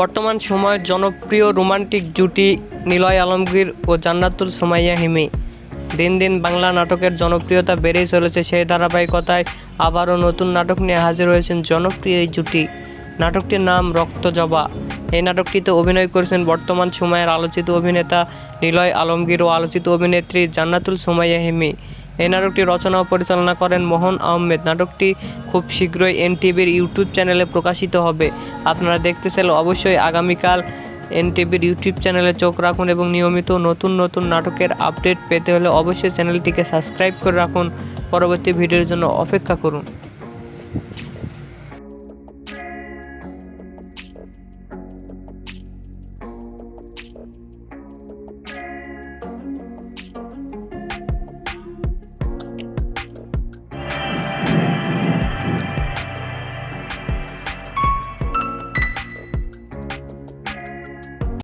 বর্তমান সময়ের জনপ্রিয় রোমান্টিক জুটি নিলয় আলমগীর ও জান্নাতুল সুমাইয়া হিমি। দিন দিন বাংলা নাটকের জনপ্রিয়তা বেড়েই চলেছে সেই ধারাবাহিকতায় আবারও নতুন নাটক নিয়ে হাজির হয়েছেন জনপ্রিয় এই জুটি। নাটকটির নাম রক্তজবা এই নাটকটিতে অভিনয় করেছেন বর্তমান সময়ের আলোচিত অভিনেতা নিলয় আলমগীর ও আলোচিত অভিনেত্রী জান্নাতুল সুমাইয়া হিমি। এই নাটকটি রচনা ও পরিচালনা করেন মোহন আহমেদ। নাটকটি খুব শীঘ্রই এনটিভির ইউটিউব চ্যানেলে প্রকাশিত হবে। আপনারা দেখতে চাইলে অবশ্যই আগামীকাল এনটিভির ইউটিউব চ্যানেলে চোখ রাখুন এবং নিয়মিত নতুন নতুন নাটকের আপডেট পেতে হলে অবশ্যই চ্যানেলটিকে সাবস্ক্রাইব করে রাখুন। পরবর্তী ভিডিওর জন্য অপেক্ষা করুন।